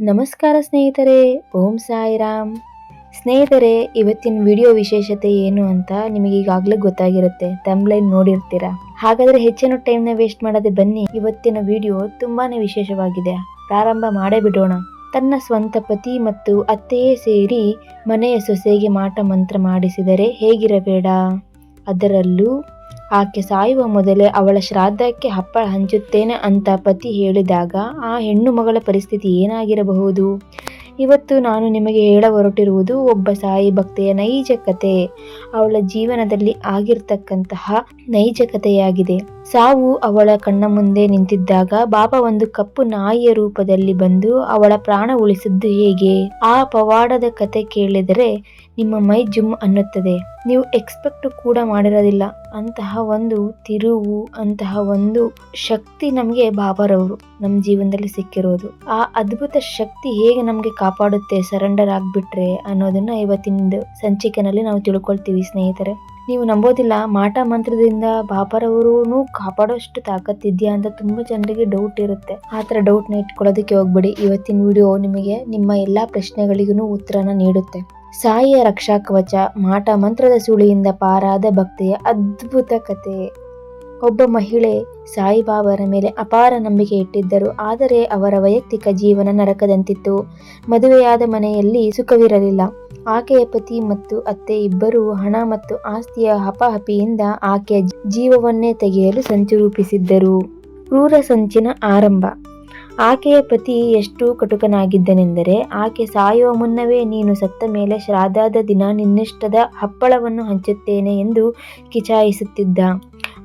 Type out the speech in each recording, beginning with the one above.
ನಮಸ್ಕಾರ ಸ್ನೇಹಿತರೆ, ಓಂ ಸಾಯಿರಾಮ್. ಸ್ನೇಹಿತರೆ, ಇವತ್ತಿನ ವಿಡಿಯೋ ವಿಶೇಷತೆ ಏನು ಅಂತ ನಿಮಗೆ ಈಗಾಗಲೇ ಗೊತ್ತಾಗಿರುತ್ತೆ ತಮ್ಲೈನ್ ನೋಡಿರ್ತೀರ? ಹಾಗಾದ್ರೆ ಹೆಚ್ಚಿನ ಟೈಮ್ನ ವೇಸ್ಟ್ ಮಾಡದೆ ಬನ್ನಿ, ಇವತ್ತಿನ ವಿಡಿಯೋ ತುಂಬಾನೇ ವಿಶೇಷವಾಗಿದೆ. ಪ್ರಾರಂಭ ಮಾಡೇ ಬಿಡೋಣ. ತನ್ನ ಸ್ವಂತ ಪತಿ ಮತ್ತು ಅತ್ತೆಯೇ ಸೇರಿ ಮನೆಯ ಸೊಸೆಗೆ ಮಾಟ ಮಂತ್ರ ಮಾಡಿಸಿದರೆ ಹೇಗಿರಬೇಡ? ಅದರಲ್ಲೂ ಆಕೆ ಸಾಯುವ ಮೊದಲೇ ಅವಳ ಶ್ರಾದ್ದಕ್ಕೆ ಹಪ್ಪಳ ಹಂಚುತ್ತೇನೆ ಅಂತ ಪತಿ ಹೇಳಿದಾಗ, ಆ ಹೆಣ್ಣು ಮಗಳ ಪರಿಸ್ಥಿತಿ ಏನಾಗಿರಬಹುದು? ಇವತ್ತು ನಾನು ನಿಮಗೆ ಹೇಳ ಹೊರಟಿರುವುದು ಒಬ್ಬ ಸಾಯಿ ಭಕ್ತೆಯ ನೈಜ ಕತೆ. ಅವಳ ಜೀವನದಲ್ಲಿ ಆಗಿರ್ತಕ್ಕಂತಹ ನೈಜ ಕಥೆಯಾಗಿದೆ. ಸಾವು ಅವಳ ಕಣ್ಣ ಮುಂದೆ ನಿಂತಿದ್ದಾಗ ಬಾಬಾ ಒಂದು ಕಪ್ಪು ನಾಯಿಯ ರೂಪದಲ್ಲಿ ಬಂದು ಅವಳ ಪ್ರಾಣ ಉಳಿಸಿದ್ದು ಹೇಗೆ? ಆ ಪವಾಡದ ಕತೆ ಕೇಳಿದರೆ ನಿಮ್ಮ ಮೈ ಜುಮ್ ಅನ್ನುತ್ತದೆ. ನೀವು ಎಕ್ಸ್ಪೆಕ್ಟ್ ಕೂಡ ಮಾಡಿರೋದಿಲ್ಲ. ಅಂತಹ ಒಂದು ತಿರುವು, ಅಂತಹ ಒಂದು ಶಕ್ತಿ ನಮಗೆ ಬಾಬಾರವರು ನಮ್ಮ ಜೀವನದಲ್ಲಿ ಸಿಕ್ಕಿರೋದು. ಆ ಅದ್ಭುತ ಶಕ್ತಿ ಹೇಗೆ ನಮಗೆ ಕಾಪಾಡುತ್ತೆ ಸರೆಂಡರ್ ಆಗಿಬಿಟ್ರೆ ಅನ್ನೋದನ್ನ ಇವತ್ತಿನ ಸಂಚಿಕೆನಲ್ಲಿ ನಾವು ತಿಳ್ಕೊಳ್ತೀವಿ ಸ್ನೇಹಿತರೆ. ನೀವು ನಂಬೋದಿಲ್ಲ, ಮಾಟ ಮಂತ್ರದಿಂದ ಬಾಬಾರವರು ಕಾಪಾಡೋಷ್ಟು ತಾಕತ್ತಿದ್ಯಾ ಅಂತ ತುಂಬಾ ಜನರಿಗೆ ಡೌಟ್ ಇರುತ್ತೆ. ಆ ಥರ ಡೌಟ್ನ ಇಟ್ಕೊಳ್ಳೋದಕ್ಕೆ ಹೋಗ್ಬೇಡಿ. ಇವತ್ತಿನ ವಿಡಿಯೋ ನಿಮಗೆ ನಿಮ್ಮ ಎಲ್ಲಾ ಪ್ರಶ್ನೆಗಳಿಗೂ ಉತ್ತರನ ನೀಡುತ್ತೆ. ಸಾಯಿಯ ರಕ್ಷಾ ಕವಚ, ಮಾಟ ಮಂತ್ರದ ಸುಳಿಯಿಂದ ಪಾರಾದ ಭಕ್ತಿಯ ಅದ್ಭುತ ಕತೆ. ಒಬ್ಬ ಮಹಿಳೆ ಸಾಯಿಬಾಬಾರ ಮೇಲೆ ಅಪಾರ ನಂಬಿಕೆ ಇಟ್ಟಿದ್ದರು, ಆದರೆ ಅವರ ವೈಯಕ್ತಿಕ ಜೀವನ ನರಕದಂತಿತ್ತು. ಮದುವೆಯಾದ ಮನೆಯಲ್ಲಿ ಸುಖವಿರಲಿಲ್ಲ. ಆಕೆಯ ಪತಿ ಮತ್ತು ಅತ್ತೆ ಇಬ್ಬರೂ ಹಣ ಮತ್ತು ಆಸ್ತಿಯ ಹಪಹಪಿಯಿಂದ ಆಕೆಯ ಜೀವವನ್ನೇ ತೆಗೆಯಲು ಸಂಚು ರೂಪಿಸಿದ್ದರು. ಕ್ರೂರ ಸಂಚಿನ ಆರಂಭ. ಆಕೆಯ ಪತಿ ಎಷ್ಟು ಕಟುಕನಾಗಿದ್ದನೆಂದರೆ ಆಕೆ ಸಾಯುವ ಮುನ್ನವೇ ನೀನು ಸತ್ತ ಮೇಲೆ ಶ್ರಾದ್ದಾದ ದಿನ ನಿನ್ನಿಷ್ಟದ ಹಪ್ಪಳವನ್ನು ಹಂಚುತ್ತೇನೆ ಎಂದು ಕಿಚಾಯಿಸುತ್ತಿದ್ದ.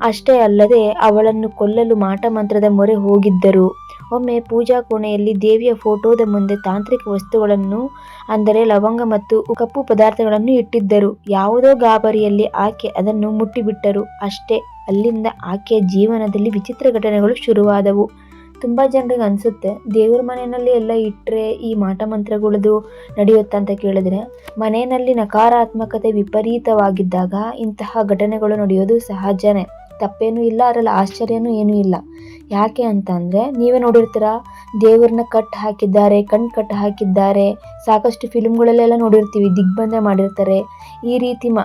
ಅಷ್ಟೇ ಅಲ್ಲದೆ ಅವಳನ್ನು ಕೊಲ್ಲಲು ಮಾಟಮಂತ್ರದ ಮೊರೆ ಹೋಗಿದ್ದರು. ಒಮ್ಮೆ ಪೂಜಾ ಕೋಣೆಯಲ್ಲಿ ದೇವಿಯ ಫೋಟೋದ ಮುಂದೆ ತಾಂತ್ರಿಕ ವಸ್ತುಗಳನ್ನು, ಅಂದರೆ ಲವಂಗ ಮತ್ತು ಕಪ್ಪು ಪದಾರ್ಥಗಳನ್ನು ಇಟ್ಟಿದ್ದರು. ಯಾವುದೋ ಗಾಬರಿಯಲ್ಲಿ ಆಕೆ ಅದನ್ನು ಮುಟ್ಟಿಬಿಟ್ಟರು. ಅಷ್ಟೇ, ಅಲ್ಲಿಂದ ಆಕೆಯ ಜೀವನದಲ್ಲಿ ವಿಚಿತ್ರ ಘಟನೆಗಳು ಶುರುವಾದವು. ತುಂಬ ಜನರಿಗೆ ಅನಿಸುತ್ತೆ. ದೇವ್ರ ಮನೆಯಲ್ಲಿ ಎಲ್ಲ ಇಟ್ಟರೆ ಈ ಮಾಟ ಮಂತ್ರಗಳದು ನಡೆಯುತ್ತೆ ಅಂತ ಕೇಳಿದ್ರೆ, ಮನೆಯಲ್ಲಿ ನಕಾರಾತ್ಮಕತೆ ವಿಪರೀತವಾಗಿದ್ದಾಗ ಇಂತಹ ಘಟನೆಗಳು ನಡೆಯೋದು ಸಹಜನೇ. ತಪ್ಪೇನೂ ಇಲ್ಲ, ಅದರಲ್ಲಿ ಆಶ್ಚರ್ಯನೂ ಏನೂ ಇಲ್ಲ. ಯಾಕೆ ಅಂತ ಅಂದರೆ, ನೀವೇ ನೋಡಿರ್ತೀರ, ದೇವ್ರನ್ನ ಕಟ್ ಹಾಕಿದ್ದಾರೆ, ಕಣ್ ಕಟ್ ಹಾಕಿದ್ದಾರೆ, ಸಾಕಷ್ಟು ಫಿಲ್ಮ್ಗಳಲ್ಲೆಲ್ಲ ನೋಡಿರ್ತೀವಿ, ದಿಗ್ಬಂಧ ಮಾಡಿರ್ತಾರೆ. ಈ ರೀತಿ ಮ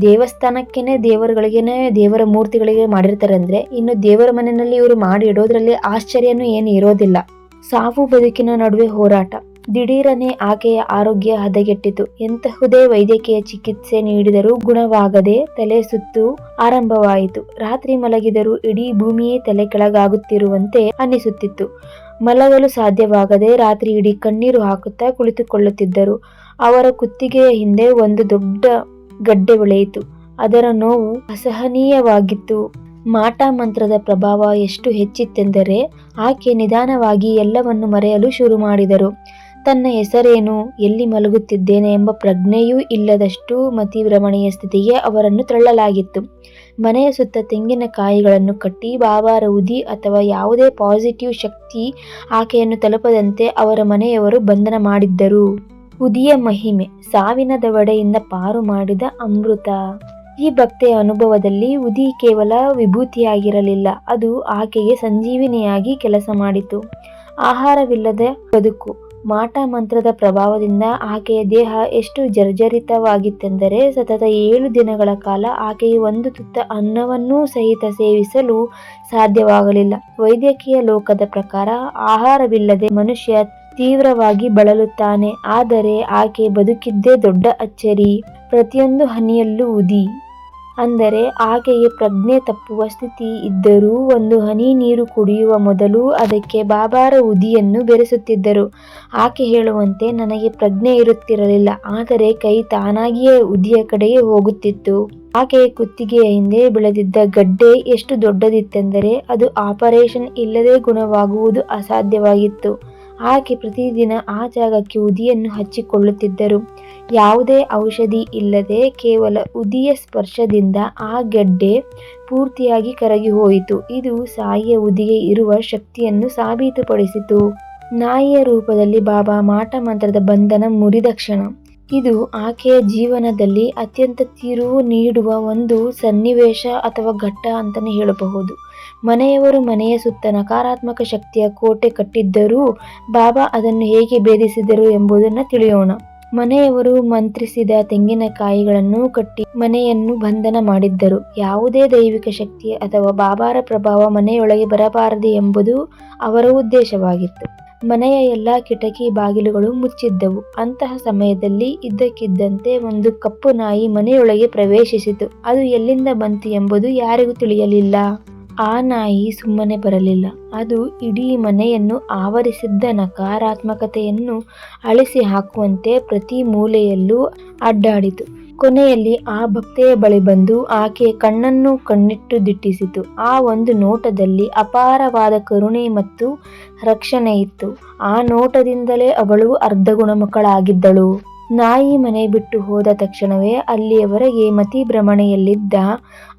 ದೇವಸ್ಥಾನಕ್ಕೇನೆ, ದೇವರುಗಳಿಗೇನೆ, ದೇವರ ಮೂರ್ತಿಗಳಿಗೆ ಮಾಡಿರ್ತಾರೆ ಅಂದ್ರೆ ಇನ್ನು ದೇವರ ಮನೆಯಲ್ಲಿ ಇವರು ಮಾಡಿ ಇಡೋದ್ರಲ್ಲಿ ಆಶ್ಚರ್ಯನೂ ಏನು ಇರೋದಿಲ್ಲ. ಸಾವು ಬದುಕಿನ ನಡುವೆ ಹೋರಾಟ. ದಿಢೀರನೆ ಆಕೆಯ ಆರೋಗ್ಯ ಹದಗೆಟ್ಟಿತು. ಎಂತಹುದೇ ವೈದ್ಯಕೀಯ ಚಿಕಿತ್ಸೆ ನೀಡಿದರೂ ಗುಣವಾಗದೆ ತಲೆ ಸುತ್ತು ಆರಂಭವಾಯಿತು. ರಾತ್ರಿ ಮಲಗಿದರೂ ಇಡೀ ಭೂಮಿಯೇ ತಲೆ ಕೆಳಗಾಗುತ್ತಿರುವಂತೆ ಅನ್ನಿಸುತ್ತಿತ್ತು. ಮಲಗಲು ಸಾಧ್ಯವಾಗದೆ ರಾತ್ರಿ ಇಡೀ ಕಣ್ಣೀರು ಹಾಕುತ್ತಾ ಕುಳಿತುಕೊಳ್ಳುತ್ತಿದ್ದರು. ಅವರ ಕುತ್ತಿಗೆಯ ಹಿಂದೆ ಒಂದು ದೊಡ್ಡ ಗಡ್ಡೆ ಬೆಳೆಯಿತು ಅದರ ನೋವು ಅಸಹನೀಯವಾಗಿತ್ತು. ಮಾಟ ಮಂತ್ರದ ಪ್ರಭಾವ ಎಷ್ಟು ಹೆಚ್ಚಿತ್ತೆಂದರೆ ಆಕೆ ನಿಧಾನವಾಗಿ ಎಲ್ಲವನ್ನು ಮರೆಯಲು ಶುರು ಮಾಡಿದರು. ತನ್ನ ಹೆಸರೇನು, ಎಲ್ಲಿ ಮಲಗುತ್ತಿದ್ದೇನೆ ಎಂಬ ಪ್ರಜ್ಞೆಯೂ ಇಲ್ಲದಷ್ಟು ಮತಿಭ್ರಮಣೆಯ ಸ್ಥಿತಿಗೆ ಅವರನ್ನು ತಳ್ಳಲಾಗಿತ್ತು. ಮನೆಯ ಸುತ್ತ ತೆಂಗಿನಕಾಯಿಗಳನ್ನು ಕಟ್ಟಿ, ಬಾಬಾರ ಉದಿ ಅಥವಾ ಯಾವುದೇ ಪಾಸಿಟಿವ್ ಶಕ್ತಿ ಆಕೆಯನ್ನು ತಲುಪದಂತೆ ಅವರ ಮನೆಯವರು ಬಂಧನ ಮಾಡಿದ್ದರು. ಉದಿಯ ಮಹಿಮೆ ಸಾವಿನ ದವಡೆಯಿಂದ ಪಾರು ಮಾಡಿದ ಅಮೃತ. ಈ ಭಕ್ತೆಯ ಅನುಭವದಲ್ಲಿ ಉದಿ ಕೇವಲ ವಿಭೂತಿಯಾಗಿರಲಿಲ್ಲ, ಅದು ಆಕೆಗೆ ಸಂಜೀವಿನಿಯಾಗಿ ಕೆಲಸ ಮಾಡಿತು. ಆಹಾರವಿಲ್ಲದ ಬದುಕು, ಮಾಟ ಮಂತ್ರದ ಪ್ರಭಾವದಿಂದ ಆಕೆಯ ದೇಹ ಎಷ್ಟು ಜರ್ಜರಿತವಾಗಿತ್ತೆಂದರೆ ಸತತ ಏಳು ದಿನಗಳ ಕಾಲ ಆಕೆಯು ಒಂದು ತುತ್ತ ಅನ್ನವನ್ನೂ ಸಹಿತ ಸೇವಿಸಲು ಸಾಧ್ಯವಾಗಲಿಲ್ಲ. ವೈದ್ಯಕೀಯ ಲೋಕದ ಪ್ರಕಾರ ಆಹಾರವಿಲ್ಲದೆ ಮನುಷ್ಯ ತೀವ್ರವಾಗಿ ಬಳಲುತ್ತಾನೆ, ಆದರೆ ಆಕೆ ಬದುಕಿದ್ದೇ ದೊಡ್ಡ ಅಚ್ಚರಿ. ಪ್ರತಿಯೊಂದು ಹನಿಯಲ್ಲೂ ಉದಿ. ಅಂದರೆ ಆಕೆಗೆ ಪ್ರಜ್ಞೆ ತಪ್ಪುವ ಸ್ಥಿತಿ ಇದ್ದರೂ ಒಂದು ಹನಿ ನೀರು ಕುಡಿಯುವ ಮೊದಲು ಅದಕ್ಕೆ ಬಾಬಾರ ಉದಿಯನ್ನು ಬೆರೆಸುತ್ತಿದ್ದರು. ಆಕೆ ಹೇಳುವಂತೆ ನನಗೆ ಪ್ರಜ್ಞೆ ಇರುತ್ತಿರಲಿಲ್ಲ, ಆದರೆ ಕೈ ತಾನಾಗಿಯೇ ಉದಿಯ ಕಡೆಗೆ ಹೋಗುತ್ತಿತ್ತು. ಆಕೆಯ ಕುತ್ತಿಗೆಯ ಹಿಂದೆ ಬೆಳೆದಿದ್ದ ಗಡ್ಡೆ ಎಷ್ಟು ದೊಡ್ಡದಿತ್ತೆಂದರೆ ಅದು ಆಪರೇಷನ್ ಇಲ್ಲದೆ ಗುಣವಾಗುವುದು ಅಸಾಧ್ಯವಾಗಿತ್ತು. ಆಕೆ ಪ್ರತಿದಿನ ಆ ಜಾಗಕ್ಕೆ ಉದಿಯನ್ನು ಹಚ್ಚಿಕೊಳ್ಳುತ್ತಿದ್ದರು. ಯಾವುದೇ ಔಷಧಿ ಇಲ್ಲದೆ ಕೇವಲ ಉದಿಯ ಸ್ಪರ್ಶದಿಂದ ಆ ಗೆಡ್ಡೆ ಪೂರ್ತಿಯಾಗಿ ಕರಗಿ ಹೋಯಿತು. ಇದು ಸಾಯಿಯ ಉದಿಗೆ ಇರುವ ಶಕ್ತಿಯನ್ನು ಸಾಬೀತುಪಡಿಸಿತು. ನಾಯಿಯ ರೂಪದಲ್ಲಿ ಬಾಬಾ ಮಾಟ ಮಂತ್ರದ ಬಂಧನ ಮುರಿದ ಕ್ಷಣ. ಇದು ಆಕೆಯ ಜೀವನದಲ್ಲಿ ಅತ್ಯಂತ ತಿರುವು ನೀಡುವ ಒಂದು ಸನ್ನಿವೇಶ ಅಥವಾ ಘಟ್ಟ ಅಂತಲೇ ಹೇಳಬಹುದು. ಮನೆಯವರು ಮನೆಯ ಸುತ್ತ ನಕಾರಾತ್ಮಕ ಶಕ್ತಿಯ ಕೋಟೆ ಕಟ್ಟಿದ್ದರೂ ಬಾಬಾ ಅದನ್ನು ಹೇಗೆ ಭೇದಿಸಿದರು ಎಂಬುದನ್ನು ತಿಳಿಯೋಣ. ಮನೆಯವರು ಮಂತ್ರಿಸಿದ ತೆಂಗಿನಕಾಯಿಗಳನ್ನು ಕಟ್ಟಿ ಮನೆಯನ್ನು ಬಂಧನ ಮಾಡಿದ್ದರು. ಯಾವುದೇ ದೈವಿಕ ಶಕ್ತಿ ಅಥವಾ ಬಾಬಾರ ಪ್ರಭಾವ ಮನೆಯೊಳಗೆ ಬರಬಾರದು ಎಂಬುದು ಅವರ ಉದ್ದೇಶವಾಗಿತ್ತು. ಮನೆಯ ಎಲ್ಲ ಕಿಟಕಿ ಬಾಗಿಲುಗಳು ಮುಚ್ಚಿದ್ದವು. ಅಂತಹ ಸಮಯದಲ್ಲಿ ಇದ್ದಕ್ಕಿದ್ದಂತೆ ಒಂದು ಕಪ್ಪು ನಾಯಿ ಮನೆಯೊಳಗೆ ಪ್ರವೇಶಿಸಿತು. ಅದು ಎಲ್ಲಿಂದ ಬಂತು ಎಂಬುದು ಯಾರಿಗೂ ತಿಳಿಯಲಿಲ್ಲ. ಆ ನಾಯಿ ಸುಮ್ಮನೆ ಬರಲಿಲ್ಲ. ಅದು ಇಡೀ ಮನೆಯನ್ನು ಆವರಿಸಿದ್ದ ನಕಾರಾತ್ಮಕತೆಯನ್ನು ಅಳಿಸಿ ಹಾಕುವಂತೆ ಪ್ರತಿ ಮೂಲೆಯಲ್ಲೂ ಅಡ್ಡಾಡಿತು. ಕೊನೆಯಲ್ಲಿ ಆ ಭಕ್ತೆಯ ಬಳಿ ಬಂದು ಆಕೆಯ ಕಣ್ಣನ್ನು ಕಣ್ಣಿಟ್ಟು ದಿಟ್ಟಿಸಿತು. ಆ ಒಂದು ನೋಟದಲ್ಲಿ ಅಪಾರವಾದ ಕರುಣೆ ಮತ್ತು ರಕ್ಷಣೆ ಇತ್ತು. ಆ ನೋಟದಿಂದಲೇ ಅವಳು ಅರ್ಧ ಗುಣಮುಖಳಾಗಿದ್ದಳು ನಾಯಿ ಮನೆ ಬಿಟ್ಟು ಹೋದ ತಕ್ಷಣವೇ ಅಲ್ಲಿಯವರೆಗೆ ಮತಿಭ್ರಮಣೆಯಲ್ಲಿದ್ದ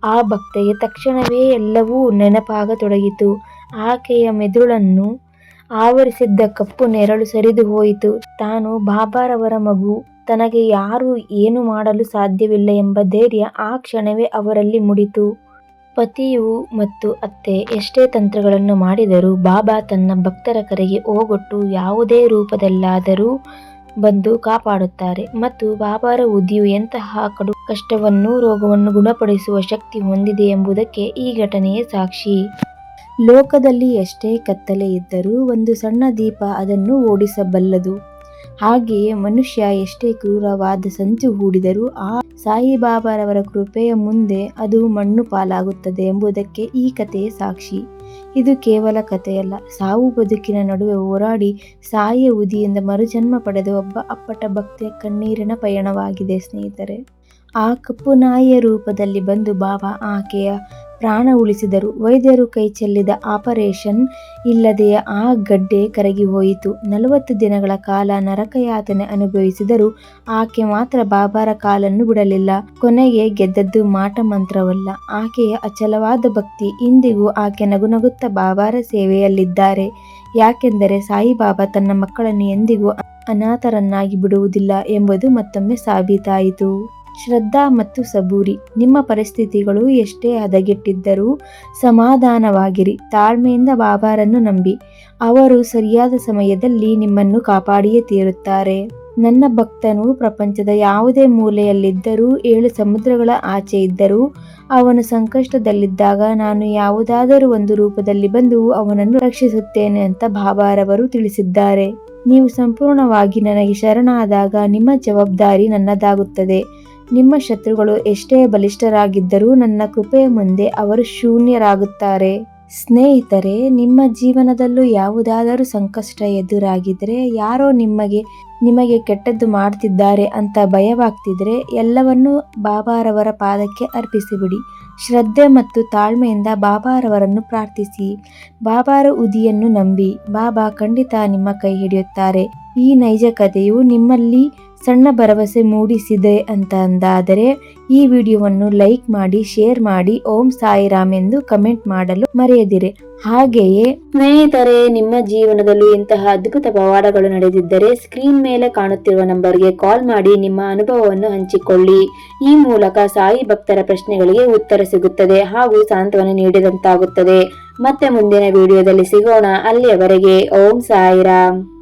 ಆ ಭಕ್ತೆಗೆ ತಕ್ಷಣವೇ ಎಲ್ಲವೂ ನೆನಪಾಗತೊಡಗಿತು. ಆಕೆಯ ಮೆದುಳನ್ನು ಆವರಿಸಿದ್ದ ಕಪ್ಪು ನೆರಳು ಸರಿದು ಹೋಯಿತು. ತಾನು ಬಾಬಾರವರ ಮಗು. ತನಗೆ ಯಾರು ಏನು ಮಾಡಲು ಸಾಧ್ಯವಿಲ್ಲ ಎಂಬ ಧೈರ್ಯ ಆ ಕ್ಷಣವೇ ಅವರಲ್ಲಿ ಮೂಡಿತು. ಪತಿಯು ಮತ್ತು ಅತ್ತೆ ಎಷ್ಟೇ ತಂತ್ರಗಳನ್ನು ಮಾಡಿದರೂ ಬಾಬಾ ತನ್ನ ಭಕ್ತರ ಕರೆಗೆ ಓಗೊಟ್ಟು ಯಾವುದೇ ರೂಪದಲ್ಲಾದರೂ ಬಂದು ಕಾಪಾಡುತ್ತಾರೆ ಮತ್ತು ಬಾಬಾರ ಉದಿಯು ಎಂತಹ ಕಡು ಕಷ್ಟವನ್ನು ರೋಗವನ್ನು ಗುಣಪಡಿಸುವ ಶಕ್ತಿ ಹೊಂದಿದೆ ಎಂಬುದಕ್ಕೆ ಈ ಘಟನೆಯೇ ಸಾಕ್ಷಿ. ಲೋಕದಲ್ಲಿ ಎಷ್ಟೇ ಕತ್ತಲೆ ಇದ್ದರೂ ಒಂದು ಸಣ್ಣ ದೀಪ ಅದನ್ನು ಓಡಿಸಬಲ್ಲದು. ಹಾಗೆಯೇ ಮನುಷ್ಯ ಎಷ್ಟೇ ಕ್ರೂರವಾದ ಸಂಚು ಹೂಡಿದರೂ ಆ ಸಾಯಿಬಾಬಾರವರ ಕೃಪೆಯ ಮುಂದೆ ಅದು ಮಣ್ಣು ಪಾಲಾಗುತ್ತದೆ ಎಂಬುದಕ್ಕೆ ಈ ಕಥೆಯೇ ಸಾಕ್ಷಿ. ಇದು ಕೇವಲ ಕಥೆಯಲ್ಲ. ಸಾವು ಬದುಕಿನ ನಡುವೆ ಹೋರಾಡಿ ಸಾಯಿಯ ಉದಿಯಿಂದ ಮರುಜನ್ಮ ಪಡೆದ ಒಬ್ಬ ಅಪ್ಪಟ ಭಕ್ತಿಯ ಕಣ್ಣೀರಿನ ಪಯಣವಾಗಿದೆ ಸ್ನೇಹಿತರೆ. ಆ ಕಪ್ಪು ನಾಯಿಯ ರೂಪದಲ್ಲಿ ಬಂದು ಬಾಬಾ ಆಕೆಯ ಪ್ರಾಣ ಉಳಿಸಿದರು. ವೈದ್ಯರು ಕೈ ಚೆಲ್ಲಿದ ಆಪರೇಷನ್ ಇಲ್ಲದೆಯ ಆ ಗಡ್ಡೆ ಕರಗಿ ಹೋಯಿತು. ನಲವತ್ತು ದಿನಗಳ ಕಾಲ ನರಕಯಾತನೆ ಅನುಭವಿಸಿದರೂ ಆಕೆ ಮಾತ್ರ ಬಾಬಾರ ಕಾಲನ್ನು ಬಿಡಲಿಲ್ಲ. ಕೊನೆಗೆ ಗೆದ್ದದ್ದು ಮಾಟ ಮಂತ್ರವಲ್ಲ. ಆಕೆಯ ಅಚಲವಾದ ಭಕ್ತಿ. ಇಂದಿಗೂ ಆಕೆ ನಗುನಗುತ್ತಾ ಬಾಬಾರ ಸೇವೆಯಲ್ಲಿದ್ದಾರೆ. ಯಾಕೆಂದರೆ ಸಾಯಿಬಾಬಾ ತನ್ನ ಮಕ್ಕಳನ್ನು ಎಂದಿಗೂ ಅನಾಥರನ್ನಾಗಿ ಬಿಡುವುದಿಲ್ಲ ಎಂಬುದು ಮತ್ತೊಮ್ಮೆ ಸಾಬೀತಾಯಿತು. ಶ್ರದ್ಧಾ ಮತ್ತು ಸಬೂರಿ, ನಿಮ್ಮ ಪರಿಸ್ಥಿತಿಗಳು ಎಷ್ಟೇ ಹದಗೆಟ್ಟಿದ್ದರೂ ಸಮಾಧಾನವಾಗಿರಿ. ತಾಳ್ಮೆಯಿಂದ ಬಾಬಾರನ್ನು ನಂಬಿ. ಅವರು ಸರಿಯಾದ ಸಮಯದಲ್ಲಿ ನಿಮ್ಮನ್ನು ಕಾಪಾಡಿಯೇ ತೀರುತ್ತಾರೆ. ನನ್ನ ಭಕ್ತನು ಪ್ರಪಂಚದ ಯಾವುದೇ ಮೂಲೆಯಲ್ಲಿದ್ದರೂ, ಏಳು ಸಮುದ್ರಗಳ ಆಚೆ ಇದ್ದರೂ, ಅವನು ಸಂಕಷ್ಟದಲ್ಲಿದ್ದಾಗ ನಾನು ಯಾವುದಾದರೂ ಒಂದು ರೂಪದಲ್ಲಿ ಬಂದು ಅವನನ್ನು ರಕ್ಷಿಸುತ್ತೇನೆ ಅಂತ ಬಾಬಾರವರು ತಿಳಿಸಿದ್ದಾರೆ. ನೀವು ಸಂಪೂರ್ಣವಾಗಿ ನನಗೆ ಶರಣಾದಾಗ ನಿಮ್ಮ ಜವಾಬ್ದಾರಿ ನನ್ನದಾಗುತ್ತದೆ. ನಿಮ್ಮ ಶತ್ರುಗಳು ಎಷ್ಟೇ ಬಲಿಷ್ಠರಾಗಿದ್ದರೂ ನನ್ನ ಕೃಪೆಯ ಮುಂದೆ ಅವರು ಶೂನ್ಯರಾಗುತ್ತಾರೆ. ಸ್ನೇಹಿತರೆ, ನಿಮ್ಮ ಜೀವನದಲ್ಲೂ ಯಾವುದಾದರೂ ಸಂಕಷ್ಟ ಎದುರಾಗಿದ್ದರೆ, ಯಾರೋ ನಿಮಗೆ ನಿಮಗೆ ಕೆಟ್ಟದ್ದು ಮಾಡ್ತಿದ್ದಾರೆ ಅಂತ ಭಯವಾಗ್ತಿದ್ರೆ ಎಲ್ಲವನ್ನೂ ಬಾಬಾರವರ ಪಾದಕ್ಕೆ ಅರ್ಪಿಸಿಬಿಡಿ. ಶ್ರದ್ಧೆ ಮತ್ತು ತಾಳ್ಮೆಯಿಂದ ಬಾಬಾರವರನ್ನು ಪ್ರಾರ್ಥಿಸಿ. ಬಾಬಾರ ಉದಿಯನ್ನು ನಂಬಿ, ಬಾಬಾ ಖಂಡಿತ ನಿಮ್ಮ ಕೈ ಹಿಡಿಯುತ್ತಾರೆ. ಈ ನೈಜ ಕಥೆಯು ನಿಮ್ಮಲ್ಲಿ ಸಣ್ಣ ಭರವಸೆ ಮೂಡಿಸಿದೆ ಅಂತ ಅಂದಾದರೆ ಈ ವಿಡಿಯೋವನ್ನು ಲೈಕ್ ಮಾಡಿ, ಶೇರ್ ಮಾಡಿ, ಓಂ ಸಾಯಿರಾಮ್ ಎಂದು ಕಮೆಂಟ್ ಮಾಡಲು ಮರೆಯದಿರಿ. ಹಾಗೆಯೇ ಸ್ನೇಹಿತರೆ, ನಿಮ್ಮ ಜೀವನದಲ್ಲಿ ಇಂತಹ ಅದ್ಭುತ ಪವಾಡಗಳು ನಡೆದಿದ್ದರೆ ಸ್ಕ್ರೀನ್ ಮೇಲೆ ಕಾಣುತ್ತಿರುವ ನಂಬರ್ಗೆ ಕಾಲ್ ಮಾಡಿ ನಿಮ್ಮ ಅನುಭವವನ್ನು ಹಂಚಿಕೊಳ್ಳಿ. ಈ ಮೂಲಕ ಸಾಯಿ ಭಕ್ತರ ಪ್ರಶ್ನೆಗಳಿಗೆ ಉತ್ತರ ಸಿಗುತ್ತದೆ ಹಾಗೂ ಸಾಂತ್ವನ ನೀಡಿದಂತಾಗುತ್ತದೆ. ಮತ್ತೆ ಮುಂದಿನ ವಿಡಿಯೋದಲ್ಲಿ ಸಿಗೋಣ. ಅಲ್ಲಿಯವರೆಗೆ ಓಂ ಸಾಯಿರಾಮ್.